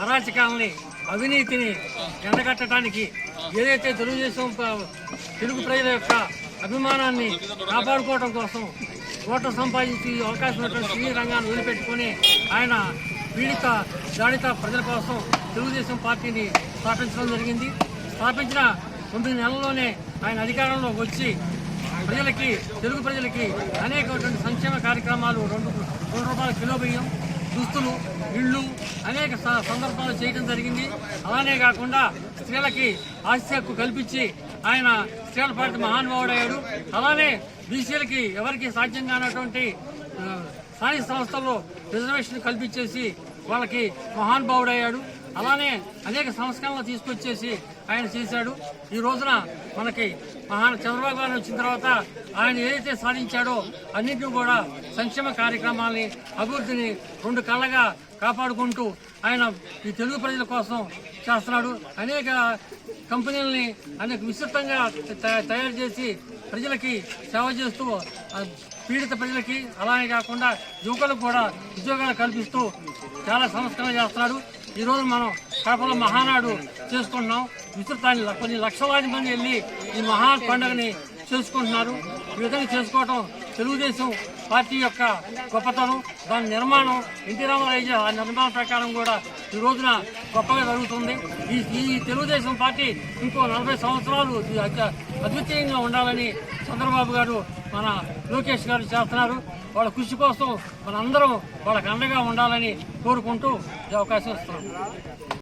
అరాచకాలని అవినీతిని ఎండగట్టడానికి ఏదైతే తెలుగుదేశం తెలుగు ప్రజల యొక్క అభిమానాన్ని కాపాడుకోవడం కోసం ఓటర్ సంపాదించి అవకాశం ఉన్నటువంటి సినీ రంగాన్ని వదిలిపెట్టుకొని ఆయన పీడిత దాడిత ప్రజల కోసం తెలుగుదేశం పార్టీని స్థాపించడం జరిగింది. స్థాపించిన తొమ్మిది నెలల్లోనే ఆయన అధికారంలోకి వచ్చి ప్రజలకి తెలుగు ప్రజలకి అనేకటువంటి సంక్షేమ కార్యక్రమాలు రెండు రెండు రూపాయల కిలో బియ్యం దుస్తులు ఇళ్ళు అనేక స- సందర్భాలు చేయడం జరిగింది. అలానే కాకుండా స్త్రీలకి ఆస్తి హక్కు కల్పించి ఆయన స్త్రీల పార్టీ మహానుభావుడయ్యాడు అలానే బీసీలకి ఎవరికి సాధ్యం కానటువంటి స్థానిక సంస్థల్లో రిజర్వేషన్ కల్పించేసి వాళ్ళకి మహానుభావుడయ్యాడు అలానే అనేక సంస్కరణలు తీసుకొచ్చేసి ఆయన చేశాడు. ఈ రోజున మనకి మహా చంద్రబాబు గారు వచ్చిన తర్వాత ఆయన ఏదైతే సాధించాడో అన్నింటినీ కూడా సంక్షేమ కార్యక్రమాల్ని అభివృద్ధిని రెండు కళ్ళగా కాపాడుకుంటూ ఆయన ఈ తెలుగు ప్రజల కోసం చేస్తున్నాడు. అనేక కంపెనీలని అనేక విస్తృతంగా త- తయారు చేసి ప్రజలకి సేవ చేస్తూ పీడిత ప్రజలకి అలానే కాకుండా యువకులకు కూడా ఉద్యోగాలు కల్పిస్తూ చాలా సంస్కరణ చేస్తున్నాడు. ఈ రోజు మనం కడపలో మహానాడు చేసుకుంటున్నాం. విస్తృతాన్ని కొన్ని లక్షలాది మంది వెళ్ళి ఈ మహా పండుగని చేసుకుంటున్నారు. ఈ విధంగా చేసుకోవటం తెలుగుదేశం పార్టీ యొక్క గొప్పతనం దాని నిర్మాణం ఎన్టీ రామారావు ఆ నిర్మాణం ప్రకారం కూడా ఈ రోజున గొప్పగా జరుగుతుంది. ఈ ఈ తెలుగుదేశం పార్టీ ఇంకో నలభై సంవత్సరాలు అద్వితీయంగా ఉండాలని చంద్రబాబు గారు మన లోకేష్ గారు చేస్తున్నారు. వాళ్ళ కృషి కోసం మనందరం వాళ్ళకి అండగా ఉండాలని కోరుకుంటూ ఈ అవకాశం ఇస్తున్నాం.